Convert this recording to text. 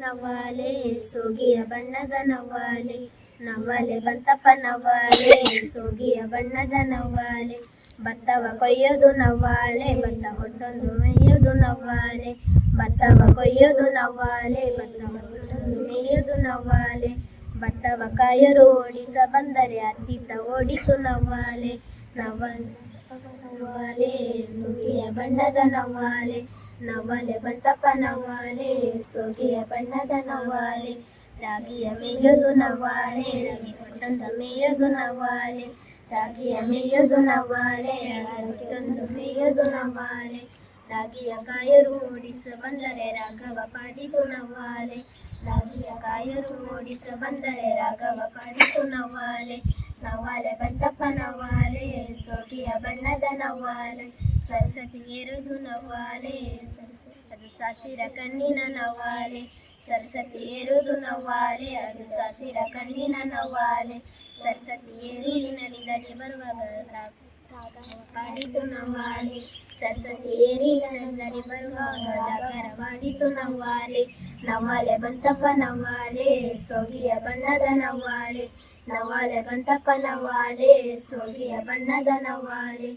ನವಾಲೆ, ಸೋಗಿಯ ಬಣ್ಣದ ನವಾಲೆ ನವಾಲೆ ಬಂತಪ್ಪ ನವಾಲೆ, ಸೋಗಿಯ ಬಣ್ಣದ ನವಾಲೆ, ಬತ್ತವ ಕೊಯ್ಯೋದು ನವಾಲೆ, ಬತ್ತ ಹೊಟ್ಟೊಂದು ಮೇಯೋದು ನವಾಲೆ, ಬತ್ತವ ಕೊಯ್ಯೋದು ನವಾಲೆ, ಬತ್ತ ಹೊಟ್ಟೊಂದು ಮೇಯೋದು ನವಾಲೆ ಭತ್ತವ ಕಾಯರು ಓಡಿಸ ಬಂದರೆ ಅತ್ತಿತ್ತ ಓಡಿತು ನವಲ್ ನವಾಲೆ, ಸೋಗಿಯ ಬಣ್ಣದ ನವಾಲೆ ನವಾಲೆ ಬಂತಪ್ಪ ನವಾಲೆ ಸೋಗಿಯ ಬಣ್ಣದ ನವಾಲೆ, ರಾಗಿಯ ಮೇಯೋದು ನವಾಲೆ, ರಾಗಿ ಕೊಟ್ಟಂತ ಮೇಯೋದು ನವಾಲೆ, ರಾಗಿಯ ಮೇಯೋದು ನವಾಲೆ ರಾಗಿಗೊಂದು ಮೇಯೋದು ನವಾಲೆ, ರಾಗಿಯ ಕಾಯರು ಓಡಿಸ ಬಂದರೆ ರಾಘವ ಪಾಡಿತು ನವಾಲೆ, ರಾಗಿಯ ಕಾಯರು ಓಡಿಸ ಬಂದರೆ ರಾಘವ ಪಾಡಿತು ನವಾಲೆ ನವಾಲೆ ಬಂತಪ್ಪ ನವಾಲೆ ಸೋಗಿಯ ಬಣ್ಣದ ನವಾಲೆ ಸರಸ್ವತಿ ಏರುದು ನವಾಲೆ ಸರಸ್ವತಿ ಅದು ಸಾಸಿರ ಕಣ್ಣಿನ ನವಾಲೆ ಸರಸ್ವತಿ ಏರುದು ನವ್ವಾಲೆ, ಅದು ಸಾಸಿರ ಕಣ್ಣಿನ ನವಾಲೆ ಸರಸ್ವತಿ ಏರಿ ದಡಿ ಬರುವಾಗ ಪಾಡಿತು ನವಾಲೆ ಸರಸ್ವತಿ ಏರಿ ದಡಿ ಬರುವಾಗ ಜಾಗರವಾಡಿತು ನವ್ವಾಲೆ. ನವಾಲೆ ಬಂತಪ್ಪ ನವಾಲೆ ಸೋಗಿಯ ಬಣ್ಣದ ನವ್ವಾಲೆ. ನವಾಲೆ ಬಂತಪ್ಪ ನವಾಲೆ ಸೋಗಿಯ ಬಣ್ಣದ ನವಾಲೆ